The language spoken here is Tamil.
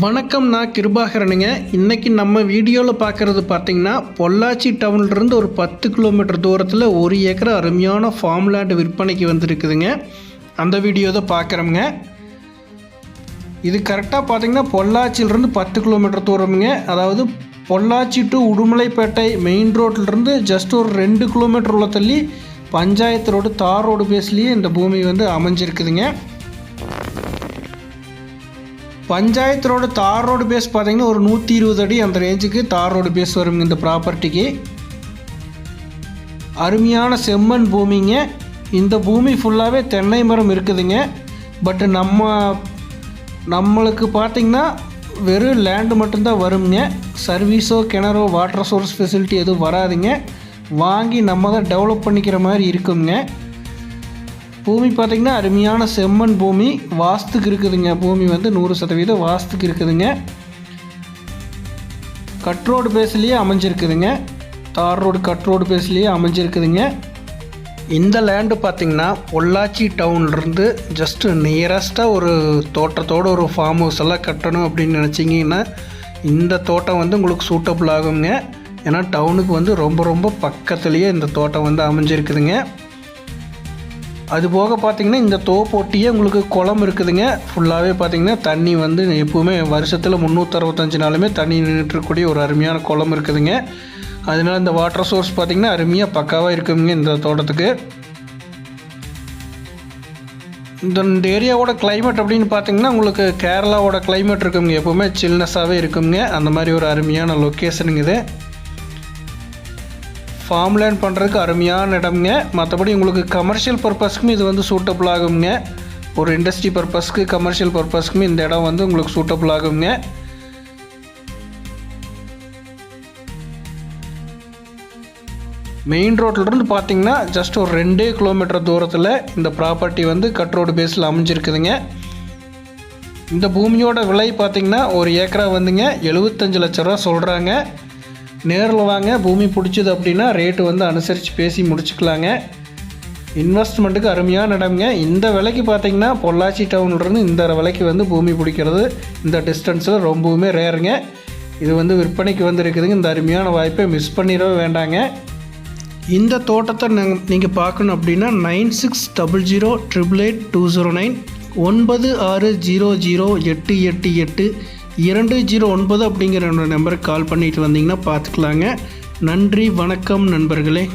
வணக்கம் நான் கிருபாகரனுங்க. இன்றைக்கி நம்ம வீடியோவில் பார்க்குறது பார்த்தீங்கன்னா பொள்ளாச்சி டவுன்லேருந்து ஒரு பத்து கிலோமீட்டர் தூரத்தில் ஒரு ஏக்கர் அருமையான ஃபார்ம் லேண்டு விற்பனைக்கு வந்துருக்குதுங்க. அந்த வீடியோ தான் பார்க்குறோமுங்க இது கரெக்டாக பார்த்தீங்கன்னா பொள்ளாச்சியிலேருந்து பத்து கிலோமீட்டர் தூரமுங்க. அதாவது பொள்ளாச்சி டு உடுமலைப்பேட்டை மெயின் ரோட்லேருந்து ஜஸ்ட் ஒரு ரெண்டு கிலோமீட்டர் உள்ள தள்ளி பஞ்சாயத்து ரோடு தார் ரோடு பேஸ்லேயே இந்த பூமி வந்து அமைஞ்சிருக்குதுங்க. பஞ்சாயத்து ரோடு தார் ரோடு பேஸ் பார்த்தீங்கன்னா ஒரு நூற்றி இருபது அடி அந்த ரேஞ்சுக்கு தார் ரோடு பேஸ் வருங்க இந்த ப்ராப்பர்ட்டிக்கு அருமையான செம்மண் பூமிங்க. இந்த பூமி ஃபுல்லாகவே தென்னை மரம் இருக்குதுங்க. பட்டு நம்ம நம்மளுக்கு பார்த்திங்கன்னா வெறும் லேண்டு மட்டும்தான் வருங்க. சர்வீஸோ கிணறோ வாட்டர் சோர்ஸ் ஃபெசிலிட்டி எதுவும் வராதுங்க. வாங்கி நம்ம தான் டெவலப் பண்ணிக்கிற மாதிரி இருக்குங்க. பூமி பார்த்திங்கன்னா அருமையான செம்மண் பூமி. வாஸ்துக்கு இருக்குதுங்க. பூமி வந்து நூறு சதவீதம் வாஸ்துக்கு இருக்குதுங்க. கட் ரோடு பேஸ்லேயே அமைஞ்சிருக்குதுங்க. தார் ரோடு கட் ரோடு பேஸ்லேயே அமைஞ்சிருக்குதுங்க. இந்த லேண்டு பார்த்திங்கன்னா பொள்ளாச்சி டவுன்லேருந்து ஜஸ்ட்டு நியரஸ்ட்டாக ஒரு தோட்டத்தோட ஒரு ஃபார்ம் ஹவுஸ் எல்லாம் கட்டணும் அப்படின்னு நினச்சிங்கன்னா இந்த தோட்டம் வந்து உங்களுக்கு சூட்டபுள் ஆகுங்க. ஏன்னா டவுனுக்கு வந்து ரொம்ப ரொம்ப பக்கத்துலேயே இந்த தோட்டம் வந்து அமைஞ்சிருக்குதுங்க. அது போக பார்த்தீங்கன்னா இந்த தோப்பொட்டியே உங்களுக்கு குளம் இருக்குதுங்க. ஃபுல்லாகவே பார்த்தீங்கன்னா தண்ணி வந்து எப்போவுமே வருஷத்தில் முந்நூற்றறுபத்தஞ்சு நாளுமே தண்ணி நின்றுக்கூடிய ஒரு அருமையான குளம் இருக்குதுங்க. அதனால் இந்த வாட்டர் சோர்ஸ் பார்த்திங்கன்னா அருமையாக பக்காவாக இருக்குங்க இந்த தோட்டத்துக்கு. இந்த இந்த ஏரியாவோட கிளைமேட் அப்படின்னு பார்த்தீங்கன்னா உங்களுக்கு கேரளாவோட கிளைமேட் இருக்குங்க. எப்போவுமே சில்னஸாகவே இருக்குங்க. அந்த மாதிரி ஒரு அருமையான லொக்கேஷனுங்க இது. ஃபார்ம் லேண்ட் பண்ணுறதுக்கு அருமையான இடம்ங்க. மற்றபடி உங்களுக்கு கமர்ஷியல் பர்பஸ்க்கும் இது வந்து சூட்டபுள் ஆகுங்க. ஒரு இண்டஸ்ட்ரி பர்பஸ்க்கு கமர்ஷியல் பர்பஸ்க்குமே இந்த இடம் வந்து உங்களுக்கு சூட்டபுள் ஆகுங்க. மெயின் ரோட்லேருந்து பார்த்தீங்கன்னா ஜஸ்ட் ஒரு ரெண்டே கிலோமீட்டர் தூரத்தில் இந்த ப்ராப்பர்ட்டி வந்து கட் ரோடு பேஸில் அமைஞ்சிருக்குதுங்க. இந்த பூமியோட விலை பார்த்திங்கன்னா ஒரு ஏக்கரா வந்துங்க எழுபத்தஞ்சு லட்ச ரூபா சொல்கிறாங்க நேரில் வாங்க. பூமி பிடிச்சது அப்படின்னா ரேட்டு வந்து அனுசரித்து பேசி முடிச்சுக்கலாங்க. இன்வெஸ்ட்மெண்ட்டுக்கு அருமையான இடம்ங்க. இந்த விலைக்கு பார்த்தீங்கன்னா பொள்ளாச்சி டவுன்லேருந்து இந்த விலைக்கு வந்து பூமி பிடிக்கிறது இந்த டிஸ்டன்ஸில் ரொம்பவுமே ரேருங்க இது வந்து விற்பனைக்கு வந்திருக்குதுங்க. இந்த அருமையான வாய்ப்பை மிஸ் பண்ணிடவே வேண்டாங்க. இந்த தோட்டத்தை நீங்கள் பார்க்கணும் அப்படின்னா nine six double zero triple eight two zero nine ஒன்பது ஆறு ஜீரோ ஜீரோ எட்டு எட்டு எட்டு இரண்டு ஜீரோ ஒன்பது அப்படிங்கிற நம்பருக்கு கால் பண்ணிட்டு வந்தீங்கன்னா பார்த்துக்கலாங்க. நன்றி வணக்கம் நண்பர்களே.